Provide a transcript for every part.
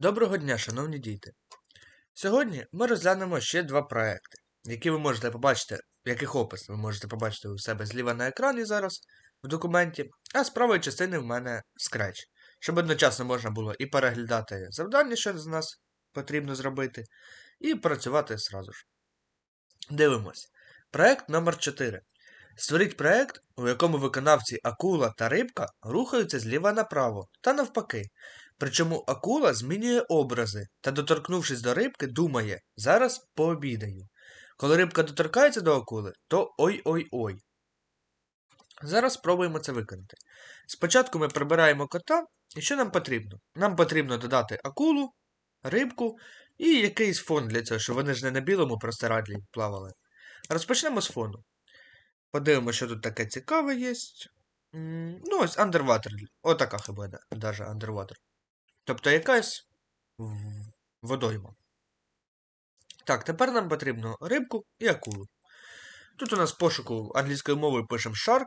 Доброго дня, шановні діти! Сьогодні ми розглянемо ще два проекти, які ви можете побачити, яких опис ви можете побачити у себе зліва на екрані зараз в документі, а з правої частини в мене Scratch, щоб одночасно можна було і переглядати завдання, що з нас потрібно зробити, і працювати зразу ж. Дивимось. Проект номер 4 Створіть проект, у якому виконавці акула та рибка рухаються зліва направо та навпаки. Причому акула змінює образи та, доторкнувшись до рибки, думає зараз пообідаю. Коли рибка доторкається до акули, то ой-ой-ой. Зараз спробуємо це виконати. Спочатку ми прибираємо кота, і що нам потрібно? Нам потрібно додати акулу, рибку і якийсь фон для цього, щоб вони ж не на білому простирадлі плавали. Розпочнемо з фону. Подивимося, що тут таке цікаве є. Ну, ось Underwater. Отака хіба даже Underwater. Тобто якась водойма. Так, тепер нам потрібно рибку і акулу. Тут у нас пошуку англійською мовою пишемо Shark.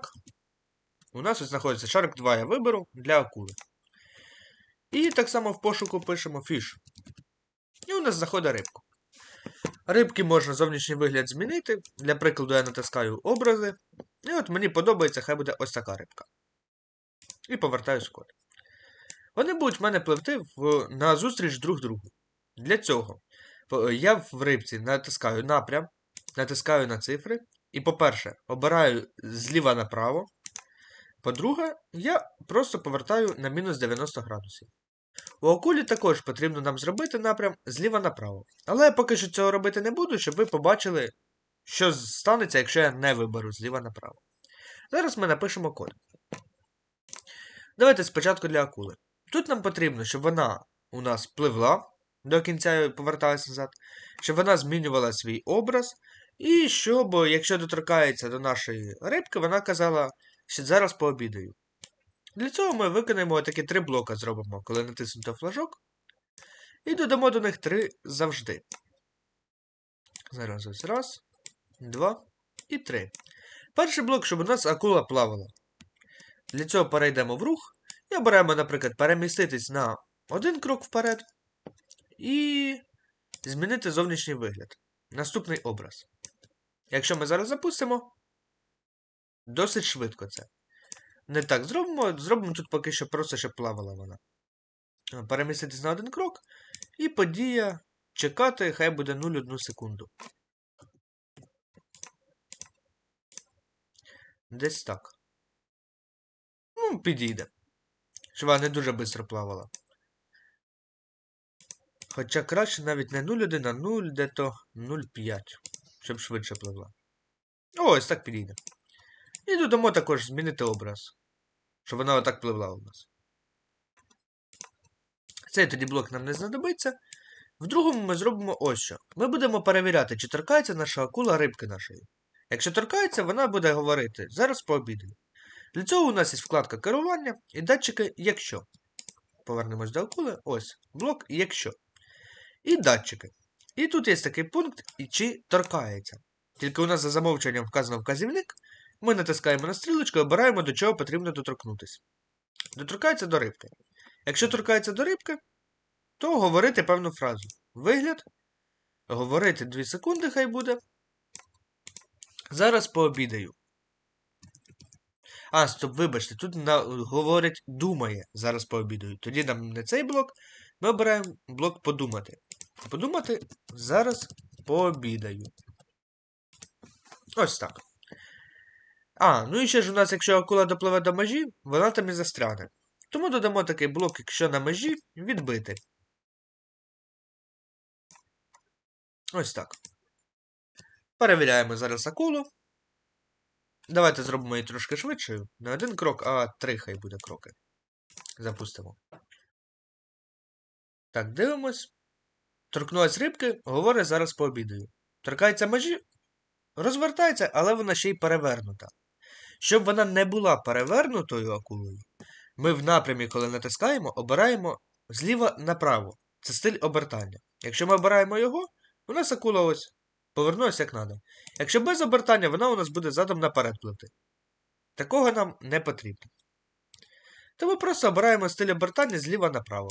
У нас ось знаходиться Shark 2 я виберу для акули. І так само в пошуку пишемо Fish. І у нас заходить рибку. Рибки можна зовнішній вигляд змінити. Для прикладу я натискаю образи. І от мені подобається, хай буде ось така рибка. І повертаю код. Вони будуть в мене пливти в, на зустріч друг другу. Для цього я в рибці натискаю напрям, натискаю на цифри. І, по-перше, обираю зліва направо. По-друге, я просто повертаю на мінус 90 градусів. У акулі також потрібно нам зробити напрям зліва направо. Але я поки що цього робити не буду, щоб ви побачили, що станеться, якщо я не виберу зліва направо. Зараз ми напишемо код. Давайте спочатку для акули. Тут нам потрібно, щоб вона у нас пливла до кінця поверталася назад, щоб вона змінювала свій образ, і щоб, якщо доторкається до нашої рибки, вона казала, що зараз пообідаю. Для цього ми виконаємо такі три блока зробимо, коли натиснуто флажок. І додамо до них три завжди. Зараз ось раз, два і три. Перший блок, щоб у нас акула плавала. Для цього перейдемо в рух і оберемо, наприклад, переміститись на один крок вперед. І змінити зовнішній вигляд. Наступний образ. Якщо ми зараз запустимо, досить швидко це. Не так зробимо, зробимо тут поки що просто, щоб плавала вона. Переміститись на один крок. І подія чекати, хай буде 0,1 секунду. Десь так. Ну, підійде. Щоб вона не дуже швидко плавала. Хоча краще навіть не 0,1, а 0, де то 0,5, щоб швидше пливла. Ось так підійде. І додамо також змінити образ. Щоб вона отак пливла у нас. Цей тоді блок нам не знадобиться. В другому ми зробимо ось що. Ми будемо перевіряти, чи торкається наша акула рибки нашої. Якщо торкається, вона буде говорити зараз пообідаю. Для цього у нас є вкладка керування і датчики якщо. Повернемось до акули. Ось блок якщо. І датчики. І тут є такий пункт, чи торкається. Тільки у нас за замовченням вказано вказівник. Ми натискаємо на стрілочку і обираємо, до чого потрібно доторкнутися. Доторкається до рибки. Якщо торкається до рибки, то говорити певну фразу. Вигляд. Говорити 2 секунди, хай буде. Зараз пообідаю. А, стоп, вибачте, тут на, говорить думає, зараз пообідаю. Тоді нам не цей блок. Ми обираємо блок подумати. Подумати, зараз пообідаю. Ось так. А, ну і ще ж у нас, якщо акула допливе до межі, вона там і застряне. Тому додамо такий блок, якщо на межі, відбити. Ось так. Перевіряємо зараз акулу. Давайте зробимо її трошки швидшою. Не один крок, а три хай буде кроки. Запустимо. Так, дивимось. Торкнулась рибки, говорить зараз пообідаю. Торкається межі, розвертається, але вона ще й перевернута. Щоб вона не була перевернутою акулою, ми в напрямі, коли натискаємо, обираємо зліва направо. Це стиль обертання. Якщо ми обираємо його, у нас акула ось повернулася як треба. Якщо без обертання, вона у нас буде задом наперед плити. Такого нам не потрібно. Тому просто обираємо стиль обертання зліва направо.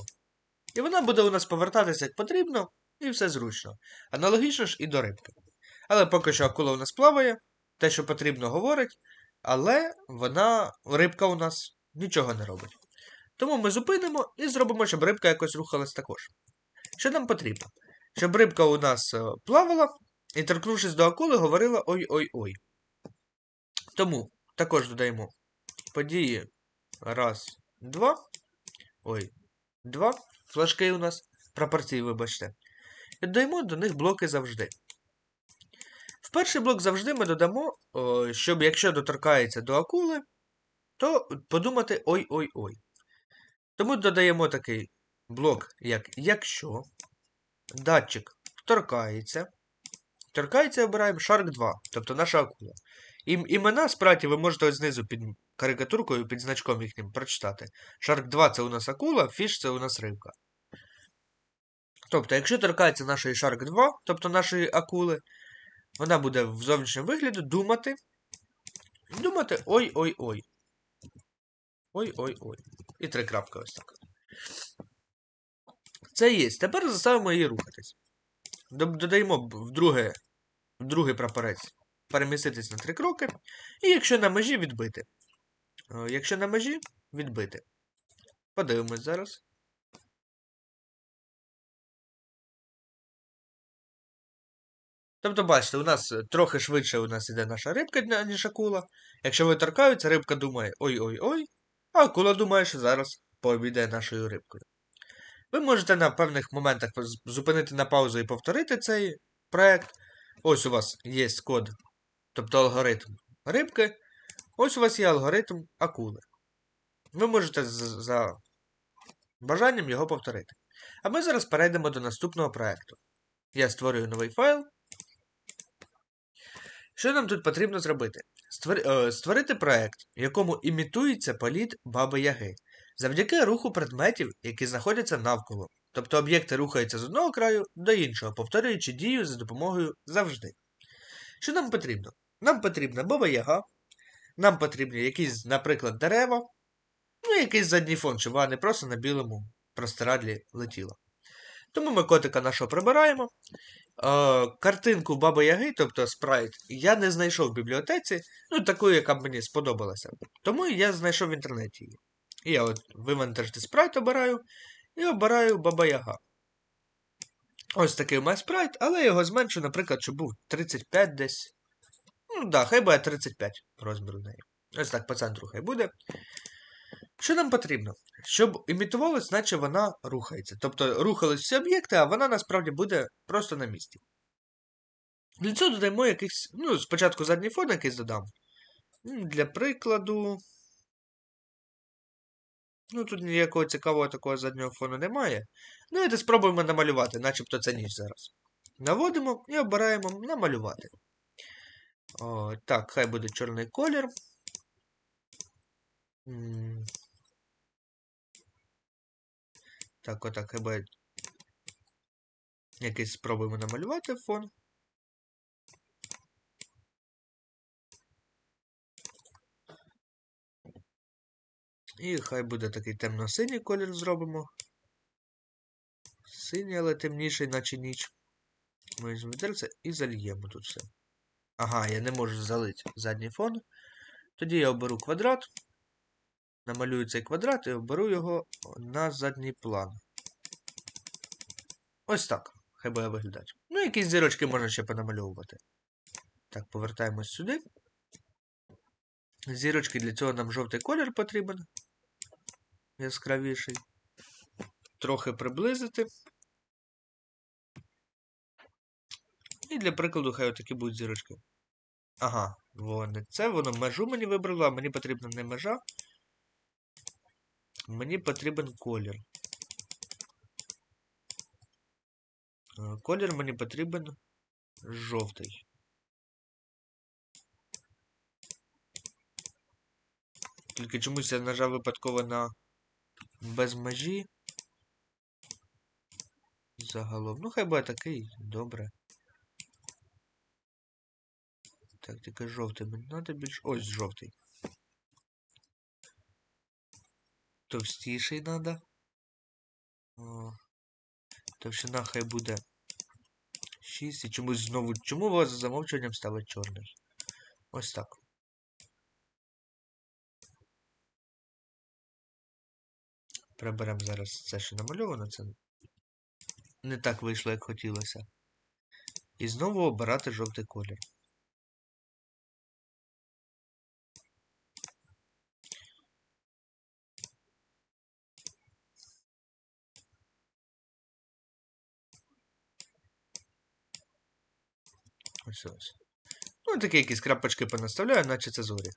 І вона буде у нас повертатися як потрібно, і все зручно. Аналогічно ж і до рибки. Але поки що акула у нас плаває, те, що потрібно, говорить, але вона, рибка у нас нічого не робить. Тому ми зупинимо і зробимо, щоб рибка якось рухалась також. Що нам потрібно? Щоб рибка у нас е, плавала і, торкнувшись до акули, говорила ой-ой-ой. Тому також додаємо події раз, два. Ой, два. Флажки у нас. Пропорції, вибачте. І додаємо до них блоки завжди. В перший блок завжди ми додамо, щоб якщо доторкається до акули, то подумати ой-ой-ой. Тому додаємо такий блок, як якщо датчик торкається. Торкається обираємо Shark 2, тобто наша акула. Ім, імена спраті ви можете ось знизу під карикатуркою, під значком їхнім прочитати. Shark 2 це у нас акула, Fish це у нас рибка. Тобто, якщо торкається нашої Shark 2, тобто нашої акули, вона буде в зовнішньому вигляді думати. Думати ой-ой-ой. Ой-ой-ой. І три крапки ось так. Це є. Тепер заставимо її рухатись. Додаємо в, друге, в другий прапорець переміститись на три кроки. І якщо на межі відбити. Якщо на межі відбити. Подивимось зараз. Тобто, бачите, у нас трохи швидше у нас іде наша рибка, ніж акула. Якщо ви торкаються, рибка думає ой-ой-ой, а акула думає, що зараз пообійде нашою рибкою. Ви можете на певних моментах зупинити на паузу і повторити цей проект. Ось у вас є код, тобто алгоритм рибки. Ось у вас є алгоритм акули. Ви можете за бажанням його повторити. А ми зараз перейдемо до наступного проекту. Я створюю новий файл. Що нам тут потрібно зробити? Створити проект, в якому імітується політ Баби Яги, завдяки руху предметів, які знаходяться навколо. Тобто об'єкти рухаються з одного краю до іншого, повторюючи дію за допомогою завжди. Що нам потрібно? Нам потрібна Баба Яга, нам потрібні якісь, наприклад, дерева, ну і якийсь задній фон, щоб вона не просто на білому простирадлі летіла. Тому ми котика нашого прибираємо. Е, картинку Баби Яги, тобто спрайт, я не знайшов в бібліотеці, ну, таку, яка б мені сподобалася. Тому я знайшов в інтернеті її. І я от вивантажити спрайт обираю і обираю Баба Яга. Ось такий у мене спрайт, але я його зменшу, наприклад, щоб був 35 десь. Ну, так, да, хай буде 35 розміру неї. Ось так по центру хай буде. Що нам потрібно? Щоб імітувалось, наче вона рухається. Тобто рухались всі об'єкти, а вона насправді буде просто на місці. Для цього додаємо якийсь. Ну, спочатку задній фон якийсь додам. Для прикладу. Ну, тут ніякого цікавого такого заднього фону немає. Давайте спробуємо намалювати, начебто це ніч зараз. Наводимо і обираємо намалювати. О, Так, хай буде чорний колір. Так, отак, хай буде. Якийсь спробуємо намалювати фон. І хай буде такий темно-синій колір зробимо. Синій, але темніший, наче ніч. Ми візьмемо і зальємо тут все. Ага, я не можу залити задній фон. Тоді я оберу квадрат. Намалюю цей квадрат і оберу його на задній план. Ось так. Хай буде виглядати. Ну, якісь зірочки можна ще понамальовувати. Так, повертаємось сюди. Зірочки для цього нам жовтий колір потрібен. Яскравіший. Трохи приблизити. І для прикладу, хай отакі будуть зірочки. Ага, вони це, воно межу мені вибрало, а мені потрібна не межа. Мені потрібен колір. Е, колір мені потрібен жовтий. Тільки чомусь я нажав випадково на без межі. Загалом. Ну, хай буде такий, добре. Так, тільки жовтий мені треба більше. Ось жовтий. Товстіший треба. Товщина хай буде 6 і чомусь знову. Чому у вас за замовчуванням ставить чорний? Ось так. Приберемо зараз це, що намальовано, це не так вийшло, як хотілося. І знову обирати жовтий колір. Ось ось. Ну, такі якісь крапочки понаставляю, наче це зорі.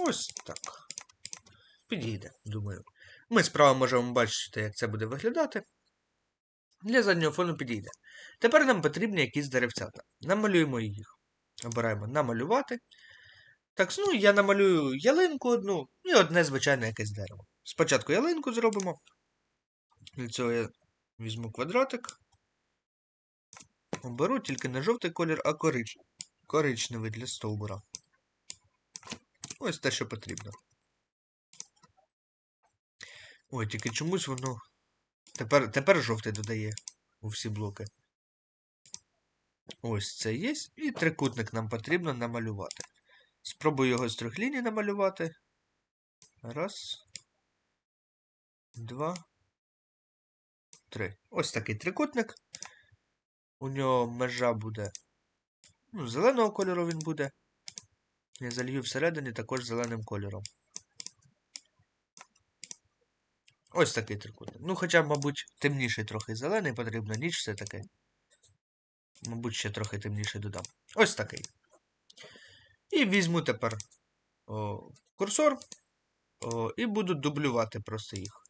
Ось так. Підійде, думаю. Ми справа можемо бачити, як це буде виглядати. Для заднього фону підійде. Тепер нам потрібні якісь деревцята. Намалюємо їх. Обираємо намалювати. Так, ну я намалюю ялинку одну і одне звичайне якесь дерево. Спочатку ялинку зробимо. Для цього я візьму квадратик. Оберу тільки не жовтий колір, а коричневий для стовбура. Ось те, що потрібно. Ой, тільки чомусь воно. Тепер тепер жовтий додає у всі блоки. Ось це є. І трикутник нам потрібно намалювати. Спробую його з трьох ліній намалювати. Раз. Два. Три. Ось такий трикутник. У нього межа буде. Ну, зеленого кольору він буде. Я залью всередині також зеленим кольором. Ось такий трикутник. Ну, хоча, мабуть, темніший трохи зелений потрібно, ніч все таке. Мабуть, ще трохи темніший додам. Ось такий. І візьму тепер о, курсор о, і буду дублювати просто їх.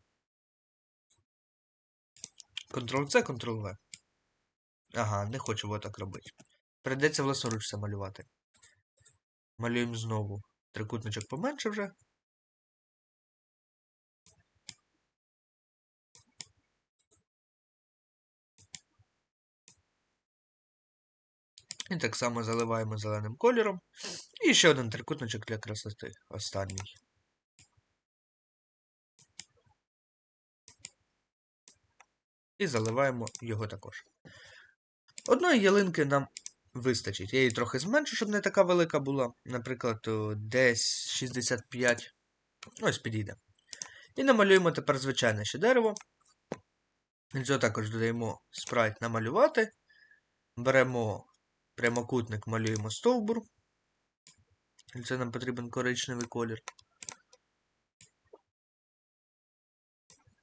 Ctrl-C, Ctrl-V. Ага, не хочу отак робити. Придеться власноруч це малювати. Малюємо знову. Трикутничок поменше вже. І так само заливаємо зеленим кольором. І ще один трикутничок для красоти. Останній. І заливаємо його також. Одної ялинки нам вистачить. Я її трохи зменшу, щоб не така велика була. Наприклад, десь 65. Ось підійде. І намалюємо тепер звичайне ще дерево. Для цього також додаємо спрайт намалювати. Беремо прямокутник, малюємо стовбур. Для цього нам потрібен коричневий колір.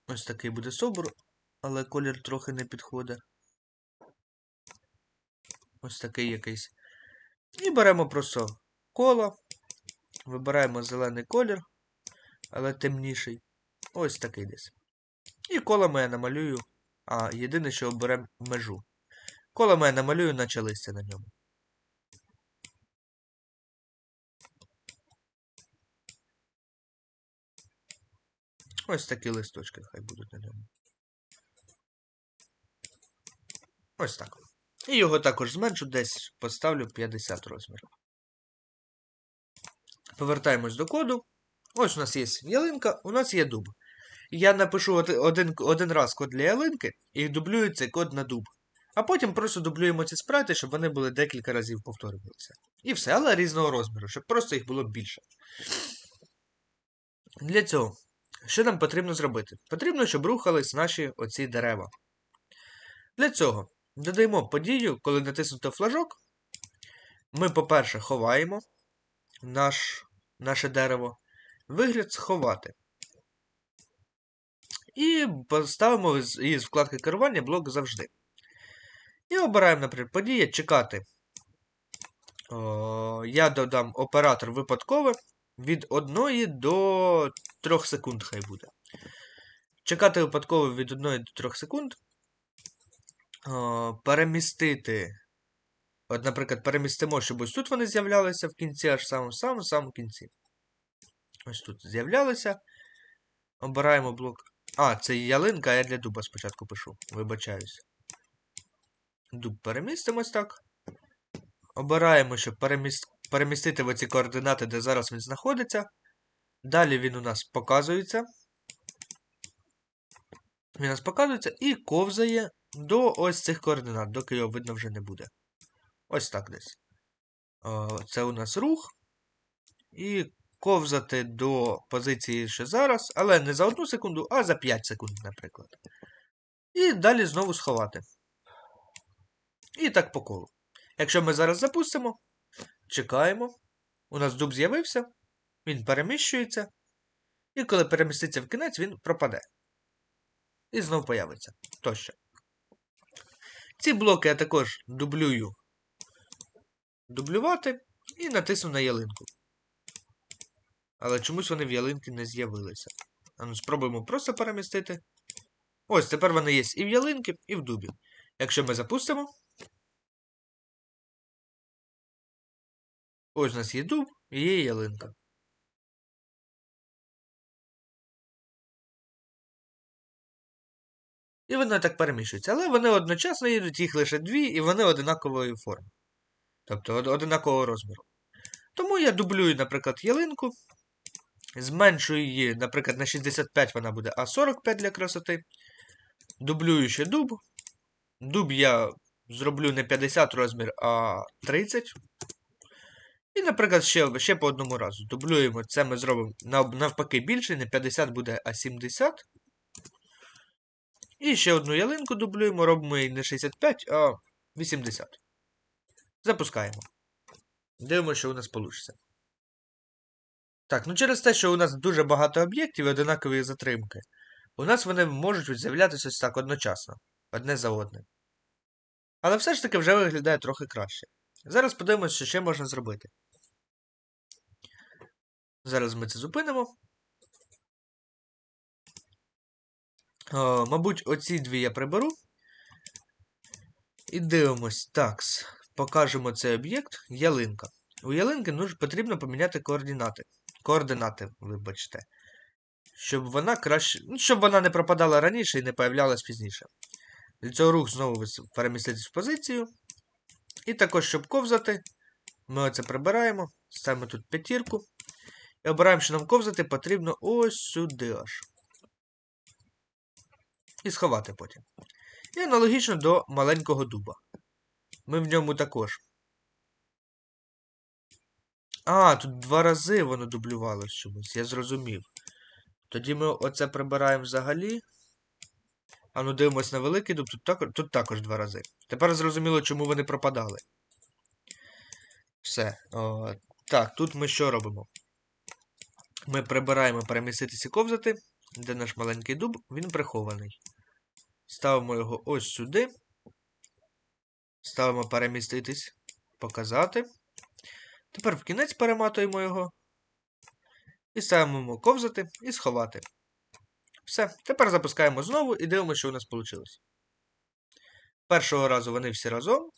Ось такий буде стовбур, але колір трохи не підходить. Ось такий якийсь. І беремо просто коло. Вибираємо зелений колір, але темніший. Ось такий десь. І коло я намалюю. А, єдине, що оберемо межу. Коло я намалюю, наче листя на ньому. Ось такі листочки хай будуть на ньому. Ось так. І його також зменшу, десь поставлю 50 розмір. Повертаємось до коду. Ось у нас є ялинка, у нас є дуб. Я напишу один один раз код для ялинки і дублюю цей код на дуб. А потім просто дублюємо ці спрайти, щоб вони були декілька разів повторювалися. І все, але різного розміру, щоб просто їх було більше. Для цього, що нам потрібно зробити? Потрібно, щоб рухались наші оці дерева. Для цього додаємо подію, коли натиснуто флажок. Ми, по-перше, ховаємо наш, наше дерево. Вигляд сховати. І поставимо із вкладки керування блок завжди. І обираємо, наприклад, подія чекати. О, я додам оператор випадкове від 1 до 3 секунд хай буде. Чекати випадково від 1 до 3 секунд. О, перемістити. От, наприклад, перемістимо, щоб ось тут вони з'являлися в кінці, аж самому самому самому кінці. Ось тут з'являлися. Обираємо блок. А, це ялинка, а я для дуба спочатку пишу. Вибачаюсь. Дуб перемістимось так. Обираємо, щоб переміст... перемістити в оці координати, де зараз він знаходиться. Далі він у нас показується. Він у нас показується і ковзає до ось цих координат, доки його видно вже не буде. Ось так десь. Це у нас рух. І ковзати до позиції ще зараз, але не за одну секунду, а за 5 секунд, наприклад. І далі знову сховати. І так по колу. Якщо ми зараз запустимо, чекаємо. У нас дуб з'явився, він переміщується. І коли переміститься в кінець, він пропаде. І знову появиться. Тощо. Ці блоки я також дублюю дублювати і натисну на ялинку. Але чомусь вони в ялинки не з'явилися. А ну спробуємо просто перемістити. Ось, тепер вони є і в ялинки, і в дубі. Якщо ми запустимо. Ось у нас є дуб і є ялинка. І вони так переміщуються. Але вони одночасно їдуть, їх лише дві, і вони одинакової форми. Тобто одинакового розміру. Тому я дублюю, наприклад, ялинку. Зменшую її, наприклад, на 65 вона буде А45 для красоти. Дублюю ще дуб. Дуб я зроблю не 50 розмір, а 30. І, наприклад, ще ще по одному разу. Дублюємо. Це ми зробимо навпаки більше, не 50 буде, а 70. І ще одну ялинку дублюємо, робимо її не 65, а 80. Запускаємо. Дивимося, що у нас вийде. Так, ну через те, що у нас дуже багато об'єктів і одинакові затримки, у нас вони можуть з'являтися ось так одночасно, одне за одним. Але все ж таки вже виглядає трохи краще. Зараз подивимося, що ще можна зробити. Зараз ми це зупинимо. О, Мабуть, оці дві я приберу. І дивимось. Такс. Покажемо цей об'єкт. Ялинка. У ялинки нуж, потрібно поміняти координати. Координати, вибачте. Щоб вона краще. Ну, щоб вона не пропадала раніше і не появлялась пізніше. Для цього рух знову переміститись в позицію. І також, щоб ковзати, ми оце прибираємо. Ставимо тут п'ятірку. І обираємо, що нам ковзати потрібно ось сюди аж. І сховати потім. І аналогічно до маленького дуба. Ми в ньому також. А, тут два рази воно дублювалось чомусь, я зрозумів. Тоді ми оце прибираємо взагалі. А ну дивимось на великий дуб, тут також, тут також два рази. Тепер зрозуміло, чому вони пропадали. Все. О, Так, тут ми що робимо? Ми прибираємо переміститися ковзати. Де наш маленький дуб, він прихований. Ставимо його ось сюди. Ставимо переміститись, показати. Тепер в кінець перематуємо його. І ставимо ковзати і сховати. Все. Тепер запускаємо знову і дивимося, що у нас вийшло. Першого разу вони всі разом.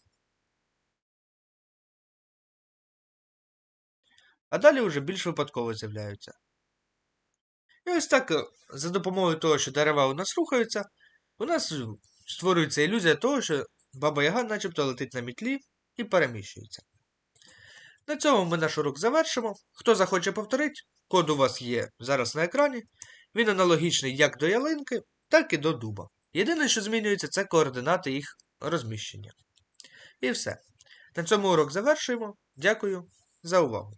А далі вже більш випадково з'являються. І ось так, за допомогою того, що дерева у нас рухаються, у нас створюється ілюзія того, що Баба Яга начебто летить на мітлі і переміщується. На цьому ми наш урок завершимо. Хто захоче повторити, код у вас є зараз на екрані. Він аналогічний як до ялинки, так і до дуба. Єдине, що змінюється, це координати їх розміщення. І все. На цьому урок завершуємо. Дякую за увагу.